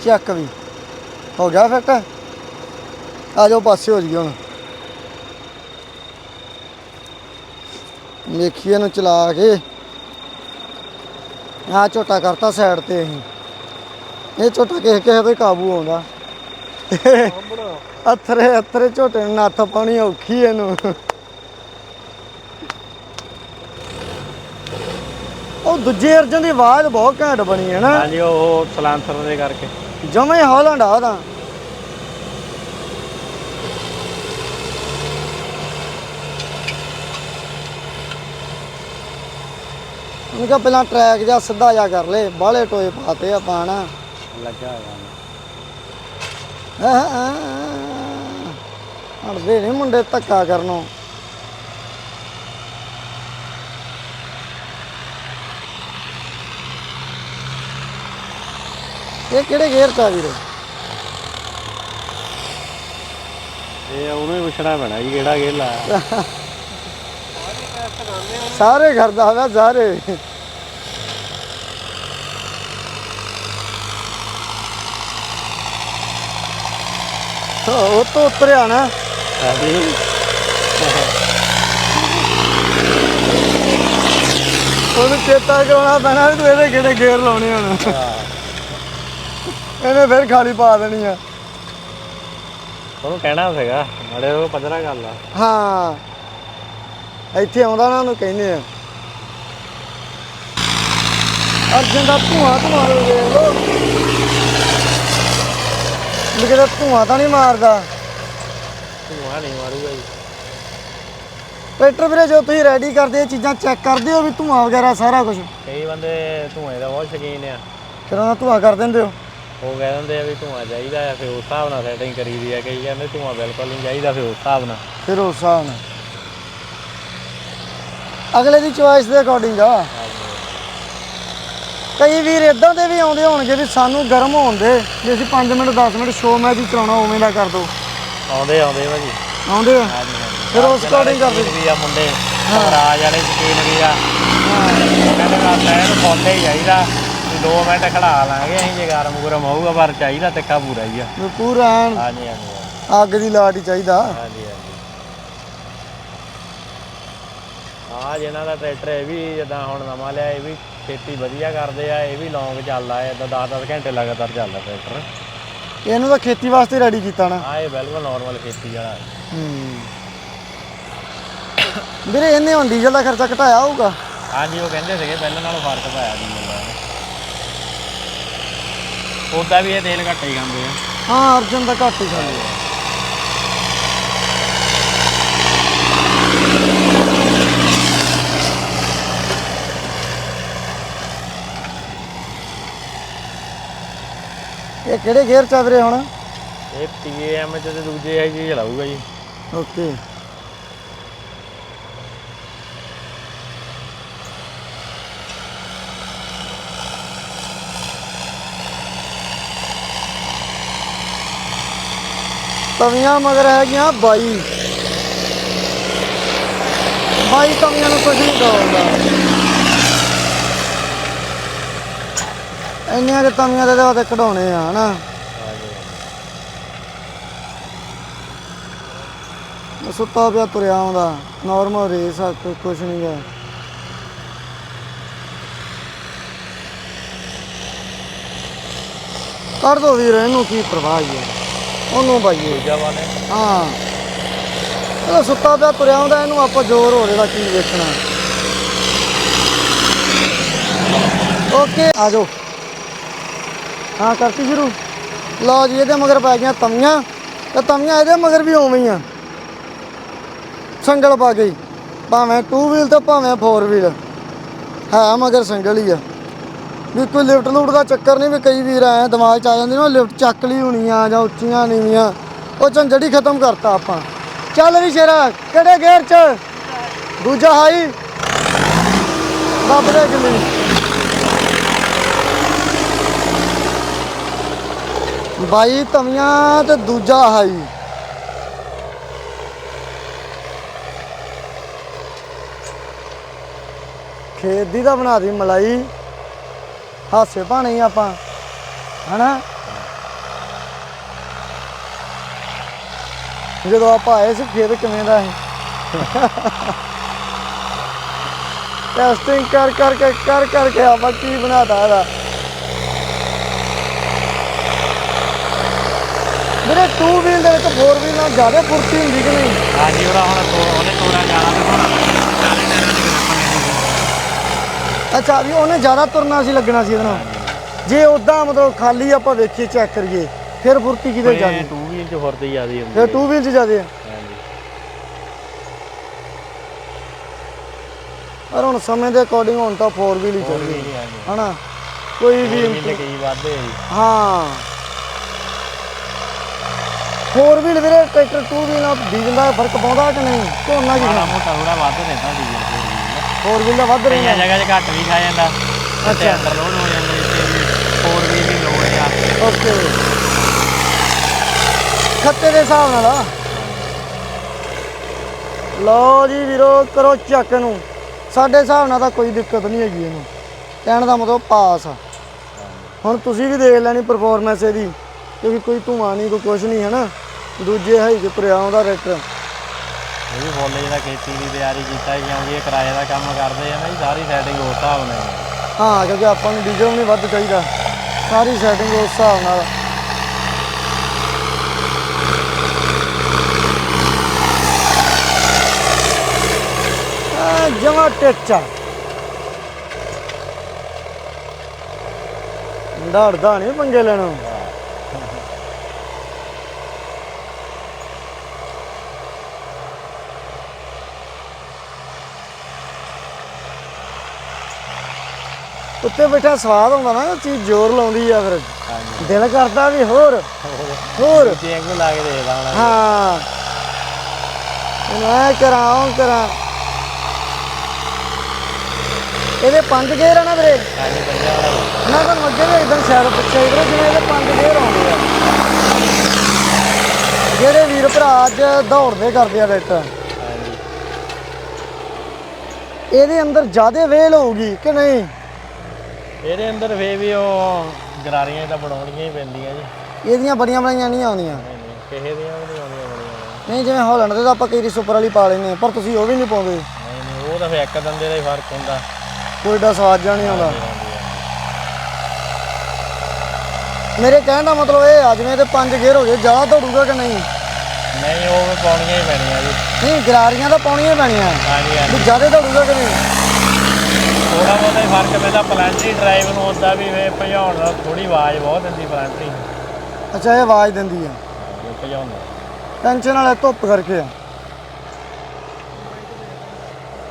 ਚੱਕ ਵੀ। ਹੋ ਗਿਆ ਫਿੱਟ? ਆ ਜਾਓ, ਪਾਸੇ ਹੋ ਜੀ ਹੁਣ। ਵੇਖੀਏ ਇਹਨੂੰ ਚਲਾ ਕੇ। ਆ ਝੋਟਾ ਕਰਤਾ ਸਾਈਡ ਤੇ ਅਸੀਂ। ਇਹ ਝੋਟਾ ਕਿਸੇ ਕਿਸੇ ਤੇ ਕਾਬੂ ਆਉਂਦਾ। ਅਥਰੇ ਅਥਰੇ ਝੋਟੇ ਨੂੰ ਨੱਥ ਪਾਉਣੀ ਔਖੀ ਇਹਨੂੰ। ਉਹ ਦੂਜੇ ਅਰਜਨ ਦੀ ਆਵਾਜ਼ ਬਹੁਤ ਘੈਂਟ ਬਣੀ ਹੈ ਨਾ। ਹਾਂਜੀ, ਉਹ ਸਲਾਂਸਰ ਦੇ ਕਰਕੇ। ਜਮੇ ਹੌਲੈਂਡ ਆ ਉਹਦਾ ਉਹਨੂੰ ਕਿਹਾ ਪਹਿਲਾਂ ਟਰੈਕ ਜਾਂ ਸਿੱਧਾ ਜਾ ਕਰ ਲੈ ਬਾਹਲੇ ਟੋਏ ਪਾਤੇ ਆਪਾਂ ਨਾ ਲੱਗਾ ਹੋਇਆ। ਹਟਦੇ ਨਹੀਂ ਮੁੰਡੇ ਧੱਕਾ ਕਰਨੋਂ। ਇਹ ਕਿਹੜੇ ਗੇਅਰ ਚ ਆ ਵੀਰੇ? ਇਹ ਉਹਨੂੰ ਪੁੱਛਣਾ ਪੈਣਾ ਜੀ ਕਿਹੜਾ ਗੇਰ ਲਾਇਆ। ਸਾਰੇ ਕਰਦਾ ਵਾ ਸਾਰੇ। ਉਹ ਤੋਂ ਉਤਰਿਆ ਨਾ। ਉਹਨੂੰ ਚੇਤਾ ਕਰਾਉਣਾ ਪੈਣਾ ਵੀ ਤੂੰ ਇਹਦੇ ਕਿਹੜੇ ਗੇਅਰ ਲਾਉਣੇ ਹੁਣ। ਇਹਨੇ ਫਿਰ ਖਾਲੀ ਪਾ ਦੇਣੀ ਆ। ਉਹਨੂੰ ਕਹਿਣਾ ਸੀਗਾ ਮਾੜੇ ਉਹ ਪੱਧਰਾ ਕਰ ਲਾ ਹਾਂ। ਇੱਥੇ ਆਉਂਦਾ ਨਾ ਉਹਨੂੰ ਕਹਿੰਦੇ ਆ। ਅਰਜਨ ਦਾ ਧੂਆਂ ਧੂਆਂ ਵੇਖ ਲੋ ਲਿਖਦਾ ਧੂਆਂ ਤਾਂ ਨਹੀਂ ਮਾਰਦਾ। ਧੂਆ ਨਹੀਂ ਮਾਰੂਗਾ ਜੀ। ਟਰੈਕਟਰ ਵੀਰੇ ਜੋ ਤੁਸੀਂ ਰੈਡੀ ਕਰਦੇ ਇਹ ਚੀਜ਼ਾਂ ਚੈੱਕ ਕਰਦੇ ਹੋ ਵੀ ਧੂਆਂ ਵਗੈਰਾ ਸਾਰਾ ਕੁਝ ਕਈ ਬੰਦੇ ਧੂਏ ਦਾ ਬਹੁਤ ਸ਼ੌਕੀਨ ਆ। ਫਿਰ ਉਹਨਾਂ ਧੂਆਂ ਕਰ ਦਿੰਦੇ ਹੋ। ਉਹ ਕਹਿ ਦਿੰਦੇ ਆ ਵੀ ਧੂਆ ਚਾਹੀਦਾ ਆ ਫਿਰ ਉਸ ਹਿਸਾਬ ਨਾਲ ਸੈਟਿੰਗ ਕਰੀਦੀ ਆ ਕਈ ਕਹਿੰਦੇ ਧੂਆ ਬਿਲਕੁਲ ਨਹੀਂ ਚਾਹੀਦਾ ਫਿਰ ਉਸ ਹਿਸਾਬ ਨਾਲ। ਫਿਰ ਉਸ ਹਿਸਾਬ ਨਾਲ। ਅਗਲੇ ਦੀ ਚੁਆਇਸ ਦੇ ਅਕੋਰਡਿੰਗ ਆ। ਕਈ ਵੀਰ ਇਦਾਂ ਦੇ ਵੀ ਆਉਂਦੇ ਹੋਣਗੇ ਵੀ ਸਾਨੂੰ ਗਰਮ ਹੋਣ ਦੇ ਜੇ ਅਸੀਂ 5 ਮਿੰਟ 10 ਮਿੰਟ ਸ਼ੋਅ ਮੈਚ ਹੀ ਚਲਾਉਣਾ ਉਵੇਂ ਦਾ ਕਰ ਦੋ। ਆਉਂਦੇ ਆਉਂਦੇ ਭਾਜੀ। ਆਉਂਦੇ ਆ? ਹਾਂਜੀ ਹਾਂਜੀ। ਫਿਰ ਉਸ according ਕਰਦੇ। ਵੀ ਆ ਮੁੰਡੇ। ਰਾਜ ਵਾਲੇ ਸ਼ਕੀਨ ਵੀ ਆ। ਕਹਿੰਦੇ ਨਾ ਸੈਨ ਫੋਲੇ ਹੀ ਚਾਹੀਦਾ। 2 ਮਿੰਟ ਖੜਾ ਲਾਂਗੇ ਅਸੀਂ ਜੇ ਗਰਮ ਗੁਰਮ ਹੋਊਗਾ ਪਰ ਚਾਹੀਦਾ ਤਿੱਖਾ ਪੂਰਾ ਹੀ ਆ। ਵੀ ਪੂਰਾ ਐਨ ਹਾਂਜੀ ਹਾਂਜੀ। ਅੱਗ ਦੀ ਲਾਟ ਹੀ ਚਾਹੀਦਾ। ਹਾਂਜੀ ਹਾਂਜੀ। ਆ ਜਿਹਨਾਂ ਦਾ ਟਰੈਕਟਰ ਇਹ ਵੀ ਜਿੱਦਾਂ ਹੁਣ ਨਵਾਂ ਲਿਆ ਇਹ ਵੀ ਖੇਤੀ ਵਧੀਆ ਕਰਦੇ ਆ ਇਹ ਵੀ ਲੌਂਗ ਚੱਲਦਾ ਹੈ ਇਦਾਂ 10-10 ਘੰਟੇ ਲਗਾਤਾਰ ਚੱਲਦਾ ਟਰੈਕਟਰ। ਇਹਨੂੰ ਤਾਂ ਖੇਤੀ ਵਾਸਤੇ ਰੈਡੀ ਕੀਤਾ ਨਾ। ਆ ਇਹ ਬਿਲਕੁਲ ਨਾਰਮਲ ਖੇਤੀ ਵਾਲਾ ਹੂੰ। ਵੀਰੇ ਇਹਨੇ ਹੁਣ ਡੀਜ਼ਲ ਦਾ ਖਰਚਾ ਘਟਾਇਆ ਹੋਊਗਾ? ਹਾਂਜੀ ਉਹ ਕਹਿੰਦੇ ਸੀਗੇ ਪਹਿਲਾਂ ਨਾਲੋਂ ਫ਼ਰਕ ਪਾਇਆ ਜੀ ਉਹਦਾ ਵੀ ਇਹ ਤੇਲ ਘੱਟ ਹੀ ਖਾਂਦੇ ਆ। ਹਾਂ ਅਰਜਨ ਦਾ ਘੱਟ ਹੀ ਖਾਂਦੇ ਆ। ਇਹ ਕਿਹੜੇ ਗੇਅਰ ਚ ਆ ਵੀਰੇ ਹੁਣ? ਇਹ ਪੀਏਐਮ ਚ ਤੇ ਦੂਜੇ ਆਈ ਜੀ ਚਲਾਊਗਾ ਜੀ। ਓਕੇ ਤਵੀਆਂ ਮਗਰ ਹੈਗੀਆਂ 22 22 ਤਵੀਆਂ ਨੂੰ ਕੁਝ ਨਹੀਂ ਦੋਗਾ ਇੰਨੀਆਂ ਕਿ ਤਵੀਆਂ ਦੇ ਉਹਦੇ ਕਢਾਉਣੇ ਆ, ਹਨਾ। ਸੁੱਤਾ ਪਿਆ ਤੁਰਿਆ ਆਉਂਦਾ। ਨਾਰਮਲ ਰੇਸ ਆ, ਕੋਈ ਕੁਛ ਨਹੀਂ ਹੈ। ਕਰ ਦੋ ਵੀਰ, ਇਹਨੂੰ ਕੀ ਪਰਵਾਹ ਹੈ। ਉਹਨੂੰ ਬਾਈਏ ਦੂਜਾ ਵਾਲੇ। ਹਾਂ। ਇਹ ਸੁੱਤਾ ਪਿਆ ਤੁਰਿਆ ਆਉਂਦਾ ਇਹਨੂੰ ਆਪਾਂ ਜ਼ੋਰ ਹੋ ਰਿਹਾ ਕੀ ਵੇਖਣਾ। ਓਕੇ ਆ ਜਾਓ। ਹਾਂ ਕਰਤੀ ਸ਼ੁਰੂ। ਲਓ ਜੀ ਇਹਦੇ ਮਗਰ ਪੈ ਗਈਆਂ ਤਵੀਆਂ। ਤੇ ਤਵੀਆਂ ਇਹਦੇ ਮਗਰ ਵੀ ਉਵੇਂ ਹੀ ਆ। ਸੰਗਲ ਪਾ ਗਈ। ਭਾਵੇਂ 2 ਵੀਲ ਤੇ ਭਾਵੇਂ 4 ਵੀਲ ਹੈ ਮਗਰ ਸੰਗਲ ਹੀ ਆ। ਵੀ ਕੋਈ ਲਿਫਟ ਲੂਟ ਦਾ ਚੱਕਰ ਨਹੀਂ ਵੀ ਕਈ ਵੀਰ ਆਏ ਦਿਮਾਗ ਚ ਆ ਜਾਂਦੇ ਨਾ ਲਿਫਟ ਚੱਕ ਲਈ ਹੋਣੀ ਆ ਜਾਂ ਉੱਚੀਆਂ ਨੀਵੀਆਂ। ਉਹ ਝੰਜੜੀ ਖਤਮ ਕਰਤਾ ਆਪਾਂ। ਚੱਲ ਵੀ ਸ਼ੇਰਾ, ਕਿਹੜੇ ਗੇਅਰ ਚ? ਦੂਜਾ ਹਾਈ। ਰੱਬ ਦੇ ਕਿੰਨੀ ਬਾਈ ਤਵੀਆਂ ਤੇ ਦੂਜਾ ਹਾਈ। ਖੇਤ ਦੀ ਤਾਂ ਬਣਾ ਦੀ ਮਲਾਈ। ਹਾਸੇ ਭਾਣੇ ਆਪਾਂ, ਹਨਾ? ਜਦੋਂ ਆਪਾਂ ਆਏ ਸੀ ਖੇਤ ਕਿਵੇਂ ਦਾ ਸੀ? ਟੈਸਟਿੰਗ ਕਰ ਕਰ ਕੇ ਕਰ ਕਰਕੇ ਆਪਾਂ ਕੀ ਬਣਾਤਾ ਇਹਦਾ? ਮੇਰੇ 2 ਵੀਲ ਦੇ ਵਿੱਚ 4 ਵੀਲ ਨਾਲ ਜ਼ਿਆਦਾ ਫੁਰਤੀ ਹੁੰਦੀ ਕਿ ਨਹੀਂ? ਹਾਂਜੀ, ਉਹਦਾ ਹੁਣ ਉਹਨੇ ਤੋੜਾ ਜਾਣਾ ਤੇ ਹੁਣ ਚਾਰੇ ਟਾਇਰਾਂ ਦੀ ਗ੍ਰਿਪ ਅੱਛਾ ਵੀ ਉਹਨੇ ਜ਼ਿਆਦਾ ਤੁਰਨਾ ਸੀ ਲੱਗਣਾ ਸੀ ਇਹਦੇ ਨਾਲ। ਜੇ ਉਦਾਂ ਮਤਲਬ ਖਾਲੀ ਆਪਾਂ ਵੇਖੀਏ ਚੈੱਕ ਕਰੀਏ ਫਿਰ ਫੁਰਤੀ ਕਿਤੇ ਜਾਂਦੀ ਟੂ ਵੀਲ ਚ ਫੁਰਤੀ ਜ਼ਿਆਦੀ ਹੁੰਦੀ ਫਿਰ 2 ਵੀਲ 'ਚ ਜ਼ਿਆਦੇ ਹਾਂਜੀ। ਪਰ ਹੁਣ ਸਮੇਂ ਦੇ ਅਕੋਰਡਿੰਗ ਹੁਣ ਤਾਂ 4 ਵੀਲ ਹੀ ਹੀ ਹਾਂਜੀ ਹਨਾ? ਕੋਈ ਵੀ ਕਈ ਵਾਧੇ ਜੀ। ਹਾਂ। 4 ਵੀਲ ਵੀਰੇ ਟਰੈਕਟਰ 2 ਵੀਲ ਨਾਲ ਡੀਜ਼ਲ ਦਾ ਫ਼ਰਕ ਪਾਉਂਦਾ ਕਿ ਨਹੀਂ? ਝੋਨਾ ਮਾੜਾ ਮੋਟਾ ਥੋੜਾ ਵੱਧ ਰਹਿੰਦਾ ਡੀਜ਼ਲ ਫੋਰ ਵੀਲ 4 ਵੀਲ ਦਾ ਵੱਧ ਕਈਆਂ ਰਿਹਾ ਜਗ੍ਹਾ 'ਚ ਘੱਟ ਵੀ ਖਾ ਜਾਂਦਾ। ਅੱਛਾ। ਅੰਦਰ ਲੋਡ ਹੋ ਜਾਂਦਾ ਇੱਥੇ ਵੀ ਫੋਰ ਵੀਲ ਦੀ ਲੋਡ ਆ। ਓਕੇ। ਖੱਤੇ ਦੇ ਹਿਸਾਬ ਨਾਲ ਆ। ਲਓ ਜੀ ਵੀਰੋ ਕਰੋ ਚੱਕ ਨੂੰ ਸਾਡੇ ਹਿਸਾਬ ਨਾਲ ਤਾਂ ਕੋਈ ਦਿੱਕਤ ਨਹੀਂ ਹੈਗੀ ਇਹਨੂੰ। ਕਹਿਣ ਦਾ ਮਤਲਬ ਪਾਸ ਆ। ਹੁਣ ਤੁਸੀਂ ਵੀ ਦੇਖ ਲੈਣੀ ਪਰਫਾਰਮੈਂਸ ਇਹਦੀ। ਕਿਉਂਕਿ ਕੋਈ ਧੂਆਂ ਨਹੀਂ ਕੋਈ ਕੁਛ ਨਹੀਂ ਹੈ ਨਾ ਦੂਜੇ ਹਾਈ ਚ ਤੁਰਿਆ ਆਉਂਦਾ ਟਰੈਕਟਰ ਇਹ ਵੀ ਫੁੱਲ ਜਿਹੜਾ ਖੇਤੀ ਦੀ ਤਿਆਰੀ ਕੀਤਾ ਹੈ ਕਿਉਂਕਿ ਇਹ ਕਿਰਾਏ ਦਾ ਕੰਮ ਕਰਦੇ ਆ ਨਾ ਜੀ, ਸਾਰੀ ਸੈਟਿੰਗ ਉਸ ਹਿਸਾਬ ਨਾਲ ਹੀ ਹੈ। ਹਾਂ, ਕਿਉਂਕਿ ਆਪਾਂ ਨੂੰ ਡੀਜ਼ਲ ਨਹੀਂ ਵੱਧ ਚਾਹੀਦਾ। ਸਾਰੀ ਸੈਟਿੰਗ ਉਸ ਹਿਸਾਬ ਨਾਲ ਆ। ਜਮਾ ਟੇਚਾ ਡੜਦਾ ਨਹੀਂ ਪੰਗੇ ਲੈਣਾ। ਉੱਤੇ ਬੈਠਾ ਸਵਾਦ ਹੁੰਦਾ ਨਾ ਚੀਜ਼ ਜ਼ੋਰ ਲਾਉਂਦੀ ਆ ਫਿਰ। ਹਾਂਜੀ। ਦਿਲ ਕਰਦਾ ਵੀ ਹੋਰ ਹੋਰ। ਲਾ ਕੇ ਦੇਖਦਾ ਹੁਣ। ਹਾਂ। ਮੈਂ ਕਰਾਂ ਉਹ ਕਰਾਂ। ਇਹਦੇ ਪੰਜ ਗੇਅਰ ਆ ਨਾ ਵੀਰੇ। ਹਾਂਜੀ ਪੰਜਾਂ ਵਾਲਾ ਵਾ। ਮੈਂ ਤੁਹਾਨੂੰ ਅੱਗੇ ਵੀ ਇੱਕਦਮ ਸ਼ਾਇਦ ਪੁੱਛਿਆ ਵੀਰੇ ਜਿਵੇਂ ਇਹਦੇ ਪੰਜ ਗੇਅਰ ਆਉਂਦੇ ਆ। ਜਿਹੜੇ ਵੀਰ ਭਰਾ ਅੱਜ ਦੌੜਦੇ ਕਰਦੇ ਆ ਟਰੈਕਟਰ ਹਾਂਜੀ। ਇਹਦੇ ਅੰਦਰ ਜ਼ਿਆਦਾ ਵੇਲ ਹੋਊਗੀ ਕਿ ਨਹੀਂ? ਇਹਦੇ ਅੰਦਰ ਫੇ ਵੀ ਉਹ ਗਰਾਰੀਆਂ ਤਾਂ ਬਣਾਉਣੀਆਂ ਹੀ ਪੈਂਦੀਆਂ ਜੀ। ਇਹਦੀਆਂ ਬੜੀਆਂ ਬਣਾਈਆਂ ਨਹੀਂ ਆਉਂਦੀਆਂ। ਨਹੀਂ ਨਹੀਂ ਕਿਸੇ ਦੀਆਂ ਵੀ ਨਹੀਂ ਆਉਂਦੀਆਂ ਬਣੀਆਂ। ਨਹੀਂ ਜਿਵੇਂ ਹਾਲੈਂਡ ਦੇ ਤਾਂ ਆਪਾਂ ਕਈ ਸੁਪਰ ਵਾਲੀ ਪਾ ਹਾਂ, ਪਰ ਤੁਸੀਂ ਉਹ ਵੀ ਨਹੀਂ ਪਾਉਂਦੇ। ਨਹੀਂ ਨਹੀਂ ਉਹ ਤਾਂ ਫੇ ਇੱਕ ਦੰਦੇ ਦਾ ਹੀ ਫ਼ਰਕ ਹੁੰਦਾ। ਕੋਈ ਏਡਾ ਸਵਾਦ ਜਿਹਾ ਨਹੀਂ ਆਉਂਦਾ। ਮੇਰੇ ਕਹਿਣ ਦਾ ਮਤਲਬ ਇਹ ਆ ਜਿਵੇਂ ਇਹਦੇ ਪੰਜ ਗੇਅਰ ਹੋ ਗਏ ਜ਼ਿਆਦਾ ਦੌੜੂਗਾ ਕਿ ਨਹੀਂ? ਨਹੀਂ ਉਹ ਪਾਉਣੀਆਂ ਹੀ ਪੈਣੀਆਂ ਜੀ। ਨਹੀਂ ਗਰਾਰੀਆਂ ਤਾਂ ਪਾਉਣੀਆਂ ਹੀ ਪੈਣੀਆਂ। ਹਾਂਜੀ ਹਾਂਜੀ। ਜ਼ਿਆਦਾ ਦੌੜੂਗਾ ਕਿ ਨਹੀਂ? ਥੋੜਾ ਬਹੁਤਾ ਹੀ ਫ਼ਰਕ ਪੈਂਦਾ ਪਲੈਂਟਰੀ ਡਰਾਈਵ ਨੂੰ ਹੁੰਦਾ ਵੀ ਵੇ ਭਜਾਉਣ ਦਾ ਥੋੜੀ ਆਵਾਜ਼ ਬਹੁਤ ਦਿੰਦੀ ਪਲੈਂਟਰੀ ਅੱਛਾ ਇਹ ਆਵਾਜ਼ ਦਿੰਦੀ ਆ। ਇਹ ਭਜਾਉਂਦਾ ਟੈਨਸ਼ਨ ਵਾਲੇ ਧੁੱਪ ਕਰਕੇ ਆ।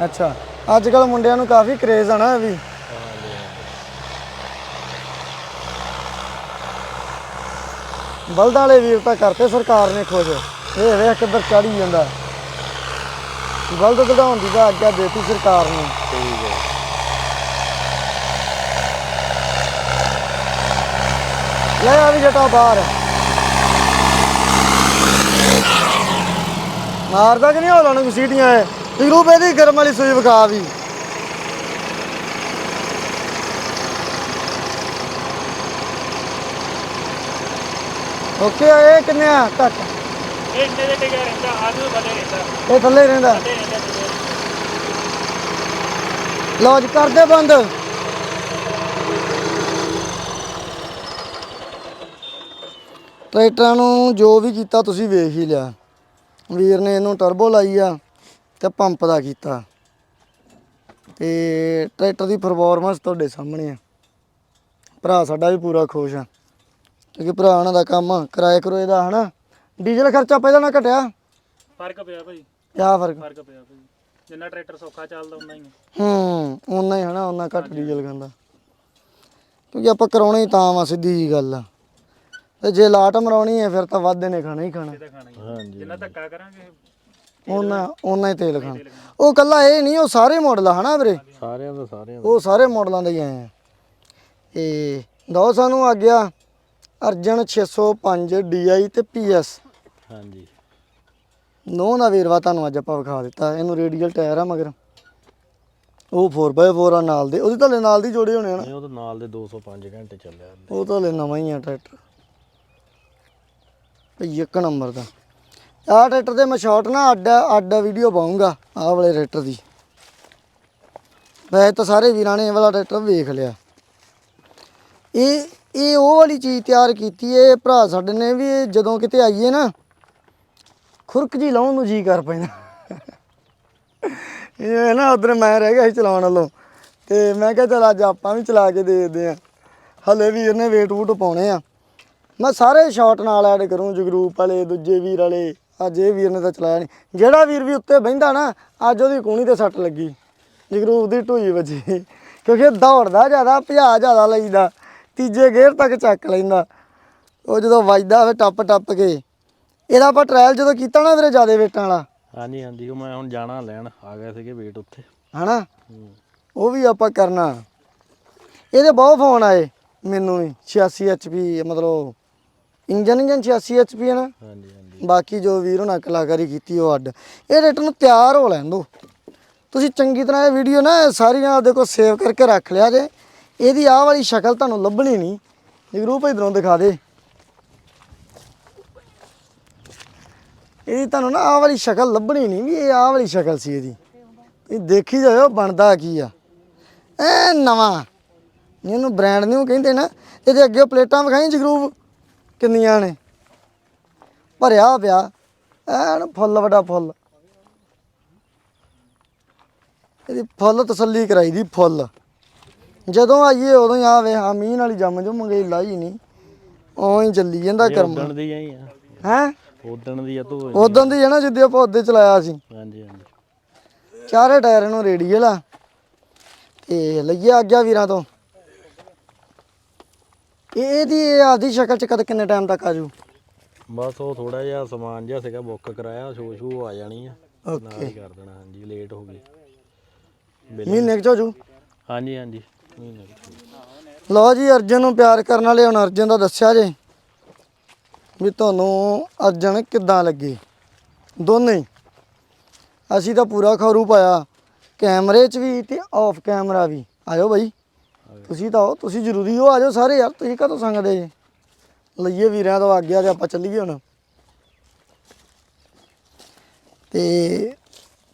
ਅੱਛਾ ਅੱਜ ਕੱਲ ਮੁੰਡਿਆਂ ਨੂੰ ਕਾਫੀ ਕਰੇਜ਼ ਆ ਨਾ ਇਹ ਵੀ। ਬਲਦਾਂ ਵਾਲੇ ਵੀਰ ਤਾਂ ਕਰਤੇ ਸਰਕਾਰ ਨੇ ਖੋਜ ਇਹ ਵੇਖ ਕਿੱਧਰ ਚੜੀ ਜਾਂਦਾ। ਬਲਦ ਕਢਾਉਣ ਦੀ ਤਾਂ ਆਗਿਆ ਦੇਤੀ ਸਰਕਾਰ ਨੇ। ਠੀਕ ਹੈ। ਲੈ ਆ ਵੀ ਜਟਾ ਬਾਹਰ। ਮਾਰਦਾ ਕਿ ਨਹੀਂ ਹੋਲਾਂ ਨੂੰ ਸੀਟੀਆਂ ਐ ਰੂਪ ਇਹਦੀ ਗਰਮ ਵਾਲੀ ਸੂਈ ਵਿਖਾ ਵੀ। ਓਕੇ ਇਹ ਕਿੰਨੇ ਆ? ਘੱਟ। ਇਹ ਇੰਨੇ ਦੇ ਟਿਕਿਆ ਰਹਿੰਦਾ ਆਜੂ ਬਲੇ ਰਹਿੰਦਾ। ਇਹ ਥੱਲੇ ਰਹਿੰਦਾ। ਲਓ ਜੀ ਕਰਦੇ ਬੰਦ। ਟਰੈਕਟਰਾਂ ਨੂੰ ਜੋ ਵੀ ਕੀਤਾ ਤੁਸੀਂ ਵੇਖ ਹੀ ਲਿਆ। ਵੀਰ ਨੇ ਇਹਨੂੰ ਟਰਬੋ ਲਾਈ ਆ ਤੇ ਪੰਪ ਦਾ ਕੀਤਾ। ਤੇ ਟਰੈਕਟਰ ਦੀ ਪਰਫਾਰਮੈਂਸ ਤੁਹਾਡੇ ਸਾਹਮਣੇ ਆ। ਭਰਾ ਸਾਡਾ ਵੀ ਪੂਰਾ ਖੁਸ਼ ਆ। ਕਿਉਂਕਿ ਭਰਾ ਉਹਨਾਂ ਦਾ ਕੰਮ ਕਿਰਾਏ ਕਰੋਏ ਦਾ ਹਨਾ। ਡੀਜ਼ਲ ਖਰਚਾ ਪਹਿਲਾਂ ਨਾ ਘਟਿਆ। ਫ਼ਰਕ ਪਿਆ ਭਾਈ। ਕਿਆ ਫ਼ਰਕ? ਫ਼ਰਕ ਪਿਆ ਭਾਈ। ਜਿੰਨਾ ਟਰੈਕਟਰ ਸੌਖਾ ਚੱਲਦਾ ਉਨਾ ਹੀ ਹੈ। ਉਨਾ ਹੀ ਹਨਾ ਉਨਾ ਘੱਟ ਡੀਜ਼ਲ ਖਾਂਦਾ। ਕਿਉਂਕਿ ਆਪਾਂ ਕਰਾਉਣਾ ਹੀ ਤਾਂ ਵਾ ਸਿੱਧੀ ਜੀ ਗੱਲ ਆ। ਤੇ ਜੇ ਲਾਟ ਮਰਾਉਣੀ ਹੈ ਫਿਰ ਤਾਂ ਵਾਧੇ ਨੇ ਖਾਣਾ ਹੀ ਖਾਣਾ। ਹੀ। ਹਾਂਜੀ ਜਿੰਨਾ ਧੱਕਾ ਕਰਾਂਗੇ ਉਹਨਾਂ ਉਹਨਾਂ ਹੀ ਤੇਲ ਖਾਣਾ। ਉਹ ਕੱਲਾ ਇਹ ਨਹੀਂ ਉਹ ਸਾਰੇ ਮਾਡਲ ਆ ਹਨਾ ਵੀਰੇ? ਸਾਰਿਆਂ ਦਾ ਸਾਰਿਆਂ ਉਹ ਸਾਰੇ ਮਾਡਲਾਂ ਦੇ ਹੀ ਆਏ ਆ। ਇਹ ਦੋ ਸਾਨੂੰ ਆ ਗਿਆ ਅਰਜਨ 605 DI ਤੇ PS ਦਾ ਹਾਂਜੀ। ਨੋ ਦਾ ਵੇਰਵਾ ਤੁਹਾਨੂੰ ਅੱਜ ਆਪਾਂ ਵਿਖਾ ਦਿੱਤਾ। ਇਹਨੂੰ ਰੇਡੀਅਲ ਟਾਇਰ ਆ ਮਗਰ। ਉਹ 4x4 ਆ ਨਾਲ ਦੇ। ਉਹਦੇ ਥੱਲੇ ਨਾਲ ਦੀ ਜੋੜੇ ਹੋਣੇ ਆ ਨਾ। ਨਹੀਂ ਉਹ ਤਾਂ ਨਾਲ ਦੇ 205 ਘੰਟੇ ਚੱਲਿਆ। ਉਹ ਤਾਂ ਹਲੇ ਨਵਾਂ ਹੀ ਆ ਟਰੈਕਟਰ। ਭਈ ਇੱਕ ਨੰਬਰ ਦਾ। ਆਹ ਟਰੈਕਟਰ ਦੇ ਮੈਂ ਸ਼ਾਰਟ ਨਾ, ਅੱਡ ਅੱਡ ਵੀਡੀਓ ਪਾਉਂਗਾ ਆਹ ਵਾਲੇ ਟਰੈਕਟਰ ਦੀ। ਵੈਸੇ ਤਾਂ ਸਾਰੇ ਵੀਰਾਂ ਨੇ ਇਹ ਵਾਲਾ ਟਰੈਕਟਰ ਵੇਖ ਲਿਆ। ਇਹ ਇਹ ਉਹ ਵਾਲੀ ਚੀਜ਼ ਤਿਆਰ ਕੀਤੀ ਏ, ਭਰਾ ਸਾਡੇ ਨੇ ਵੀ ਜਦੋਂ ਕਿਤੇ ਆਈਏ ਨਾ, ਖੁਰਕ ਜੀ ਲਾਉਣ ਨੂੰ ਜੀ ਕਰ ਪੈਂਦਾ। ਇਹ ਨਾ, ਉਧਰ ਮੈਂ ਰਹਿ ਗਿਆ ਸੀ ਚਲਾਉਣ ਵੱਲੋਂ, ਤੇ ਮੈਂ ਕਿਹਾ ਚਲ ਅੱਜ ਆਪਾਂ ਵੀ ਚਲਾ ਕੇ ਦੇਖਦੇ ਆ। ਹਲੇ ਵੀ ਇਹਨੇ ਵੇਟ ਵੂਟ ਪਾਉਣੇ ਆ। ਮੈਂ ਸਾਰੇ ਸ਼ਾਟ ਨਾਲ ਐਡ ਕਰੂੰ ਜਗਰੂਪ ਵਾਲੇ ਦੂਜੇ ਵੀਰ ਵਾਲੇ। ਅੱਜ ਇਹ ਵੀਰ ਨੇ ਤਾਂ ਚਲਾਇਆ ਨਹੀਂ ਜਿਹੜਾ ਵੀਰ ਵੀ ਉੱਤੇ ਬਹਿੰਦਾ ਨਾ ਅੱਜ ਉਹਦੀ ਕੂਣੀ ਤੇ ਸੱਟ ਲੱਗੀ। ਜਗਰੂਪ ਦੀ ਢੂਈ ਵੱਜੀ। ਕਿਉਂਕਿ ਦੌੜਦਾ ਜ਼ਿਆਦਾ ਭਜਾ ਜ਼ਿਆਦਾ ਲਈਦਾ। ਤੀਜੇ ਗੇਅਰ ਤੱਕ ਚੱਕ ਲੈਂਦਾ। ਉਹ ਜਦੋਂ ਵੱਜਦਾ ਹੋਵੇ ਟੱਪ ਟੱਪ ਕੇ। ਇਹਦਾ ਆਪਾਂ ਟ੍ਰਾਇਲ ਜਦੋਂ ਕੀਤਾ ਨਾ ਵੀਰੇ ਜਿਆਦੇ ਵੇਟਾਂ ਵਾਲਾ। ਹਾਂਜੀ ਹਾਂਜੀ। ਉਹ ਮੈਂ ਹੁਣ ਜਾਣਾ ਲੈਣ। ਆ ਗਏ ਸੀਗੇ ਵੇਟ ਉੱਥੇ। ਹਨਾ। ਉਹ ਵੀ ਆਪਾਂ ਕਰਨਾ। ਇਹਦੇ ਬਹੁਤ ਫੋਨ ਆਏ। ਮੈਨੂੰ ਵੀ। 86 HP ਮਤਲਬ ਇੰਜਨ ਇੰਜਨ 86 HP ਹੈ ਨਾ? ਹਾਂਜੀ ਹਾਂਜੀ। ਬਾਕੀ ਜੋ ਵੀਰ ਉਹਨਾਂ ਕਲਾਕਾਰੀ ਕੀਤੀ ਉਹ ਅੱਡ। ਇਹ ਰੇਟ ਨੂੰ ਤਿਆਰ ਹੋ ਲੈਣ ਦੋ। ਤੁਸੀਂ ਚੰਗੀ ਤਰ੍ਹਾਂ ਇਹ ਵੀਡੀਓ ਨਾ ਸਾਰੀਆਂ ਕੋਲ ਸੇਵ ਕਰਕੇ ਰੱਖ ਲਿਆ ਜੇ। ਇਹਦੀ ਆਹ ਵਾਲੀ ਸ਼ਕਲ ਤੁਹਾਨੂੰ ਲੱਭਣੀ ਨਹੀਂ। ਜਗਰੂਪ ਇਧਰੋਂ ਦਿਖਾ ਦੇ। ਇਹਦੀ ਤੁਹਾਨੂੰ ਨਾ ਆਹ ਵਾਲੀ ਸ਼ਕਲ ਲੱਭਣੀ ਨਹੀਂ ਵੀ ਇਹ ਆਹ ਵਾਲੀ ਸ਼ਕਲ ਸੀ ਇਹਦੀ। ਇਹ ਦੇਖੀ ਜਾਇਓ ਬਣਦਾ ਕੀ ਆ। ਐ ਨਵਾਂ। ਇਹਨੂੰ ਬ੍ਰਾਂਡ ਨਿਊ ਕਹਿੰਦੇ ਨਾ। ਇਹਦੇ ਅੱਗੇ ਪਲੇਟਾਂ ਵਿਖਾਈ ਜਗਰੂਪ। ਕਿੰਨੀਆਂ ਨੇ? ਭਰਿਆ ਪਿਆ। ਐਨ ਫੁੱਲ ਵੱਡਾ ਫੁੱਲ। ਇਹਦੀ ਫੁੱਲ ਤਸੱਲੀ ਕਰਾਈ ਦੀ ਫੁੱਲ। ਜਦੋਂ ਆਈਏ ਉਦੋਂ ਹੀ ਆਵੇ ਹਾਂ ਮੀਂਹ ਵਾਲੀ ਜੰਮ ਜੋ ਮੰਗਈ ਲਾਈ ਨਹੀਂ। ਓਂ ਹੀ ਚੱਲੀ ਜਾਂਦਾ ਕਰਮ। ਉਦਣ ਦੀ ਆਈ ਆ। ਹੈ? ਉਦਣ ਦੀ ਆ ਤੂੰ ਉਦੋਂ ਦੀ ਹੈ ਨਾ ਜਿੱਦੇ ਆਪਾਂ ਉਹਦੇ ਚਲਾਇਆ ਸੀ। ਹਾਂਜੀ ਹਾਂਜੀ। ਚਾਰੇ ਟਾਇਰ ਇਹਨੂੰ ਰੇਡੀਅਲ ਆ ਤੇ ਲਈਏ ਆਗਿਆ ਵੀਰਾਂ ਤੋਂ। ਇਹ ਇਹਦੀ ਇਹ ਆਪਦੀ ਸ਼ਕਲ ਚ ਕਦ ਕਿੰਨੇ ਟਾਈਮ ਤੱਕ ਆਜੂ ਬਸ ਉਹ ਥੋੜਾ ਜਿਹਾ ਸਮਾਨ ਜਿਹਾ ਸੀਗਾ ਬੁੱਕ ਕਰਾਇਆ ਸ਼ੋ ਸ਼ੂ ਆ ਜਾਣੀ ਆ। ਨਾਲ ਓਕੇ ਕਰ ਦੇਣਾ ਹਾਂਜੀ ਲੇਟ ਹੋ ਗਈ। ਬਿੱਲ ਮਹੀਨੇ ਚ ਹੋ ਜੂ? ਹਾਂਜੀ ਹਾਂਜੀ। ਮਹੀਨੇ। ਲਓ ਜੀ ਅਰਜਨ ਨੂੰ ਪਿਆਰ ਕਰਨ ਵਾਲੇ ਹੁਣ ਅਰਜਨ ਦਾ ਦੱਸਿਆ ਜੇ ਵੀ ਤੁਹਾਨੂੰ ਅਰਜਨ ਕਿੱਦਾਂ ਲੱਗੇ? ਦੋਨੇ ਹੀ। ਅਸੀਂ ਤਾਂ ਪੂਰਾ ਖਰੂ ਪਾਇਆ ਕੈਮਰੇ 'ਚ ਵੀ ਤੇ ਆਫ ਕੈਮਰਾ ਵੀ। ਆਇਓ ਬਾਈ। ਤੁਸੀਂ ਤਾਂ ਆਓ ਤੁਸੀਂ ਜ਼ਰੂਰੀ ਹੋ ਆਜੋ ਸਾਰੇ ਯਾਰ ਤੁਸੀਂ ਕਦੋਂ ਸੰਗਦੇ ਜੇ? ਲਈਏ ਵੀਰਾਂ ਤੋਂ ਆਗਿਆ ਤੇ ਆਪਾਂ ਚੱਲੀਏ ਹੁਣ। ਤੇ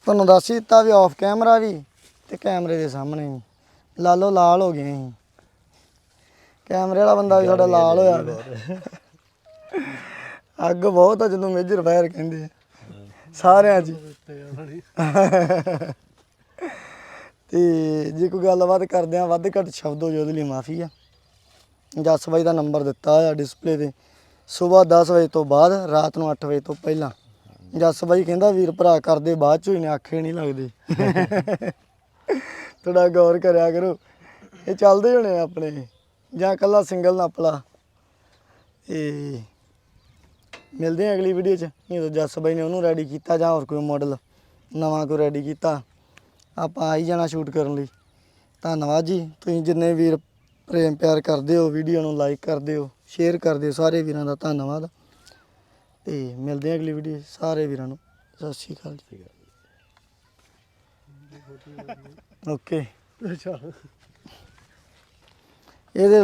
ਤੁਹਾਨੂੰ ਦੱਸ ਹੀ ਦਿੱਤਾ ਵੀ ਆਫ ਕੈਮਰਾ ਵੀ ਤੇ ਕੈਮਰੇ ਦੇ ਸਾਹਮਣੇ ਵੀ। ਲਾਲੋ ਲਾਲ ਹੋ ਗਏ ਅਸੀਂ। ਕੈਮਰੇ ਵਾਲਾ ਬੰਦਾ ਵੀ ਸਾਡਾ ਲਾਲ ਹੋਇਆ ਪਿਆ। ਅੱਗ ਬਹੁਤ ਆ ਜਦੋਂ ਮੇਜਰ ਫਾਇਰ ਕਹਿੰਦੇ ਆ। ਸਾਰਿਆਂ 'ਚ ਹੀ। (laughs) ਤੇ ਜੇ ਕੋਈ ਗੱਲਬਾਤ ਕਰਦੇ ਆ, ਵੱਧ ਘੱਟ ਸ਼ਬਦ ਹੋ ਜੇ ਉਹਦੇ ਲਈ ਮਾਫੀ ਆ। ਜੱਸ ਬਾਈ ਦਾ ਨੰਬਰ ਦਿੱਤਾ ਆ ਡਿਸਪਲੇ ਤੇ। ਸਵੇਰ 10 ਵਜੇ ਤੋਂ ਬਾਅਦ, ਰਾਤ ਨੂੰ 8 ਵਜੇ ਤੋਂ ਪਹਿਲਾਂ। ਜੱਸ ਬਾਈ ਕਹਿੰਦਾ, ਵੀਰ ਭਰਾ, ਕਰਦੇ ਬਾਅਦ ਚੋਂ ਹੀ ਨੇ, ਆਖੇ ਨਹੀਂ ਲੱਗਦੇ। (laughs) ਥੋੜਾ ਗੌਰ ਕਰਿਆ ਕਰੋ। ਇਹ ਚੱਲਦੇ ਹੋਣੇ ਆਪਣੇ। ਜਾਂ ਕੱਲਾ ਸਿੰਗਲ ਨਾਪਲਾ ਇਹ ਮਿਲਦੇ ਆ ਅਗਲੀ ਵੀਡੀਓ 'ਚ। ਨਹੀਂ ਤਾਂ ਜੱਸ ਬਾਈ ਨੇ ਉਹਨੂੰ ਰੈਡੀ ਕੀਤਾ ਜਾਂ ਹੋਰ ਕੋਈ ਮਾਡਲ ਨਵਾਂ ਕੋਈ ਰੈਡੀ ਕੀਤਾ। ਆਪਾਂ ਆਈ ਜਾਣਾ ਸ਼ੂਟ ਕਰਨ ਲਈ। ਧੰਨਵਾਦ ਜੀ। ਤੁਸੀਂ ਜਿੰਨੇ ਵੀਰ ਪ੍ਰੇਮ ਪਿਆਰ ਕਰਦੇ ਹੋ ਵੀਡੀਓ ਨੂੰ ਲਾਈਕ ਕਰਦੇ ਹੋ ਸ਼ੇਅਰ ਕਰਦੇ ਹੋ ਸਾਰੇ ਵੀਰਾਂ ਦਾ ਧੰਨਵਾਦ। ਤੇ ਮਿਲਦੇ ਆ ਅਗਲੀ ਵੀਡੀਓ ਸਾਰੇ ਵੀਰਾਂ ਨੂੰ। ਸਤਿ ਸ਼੍ਰੀ ਅਕਾਲ ਜੀ। ਓਕੇ ਇਹਦੇ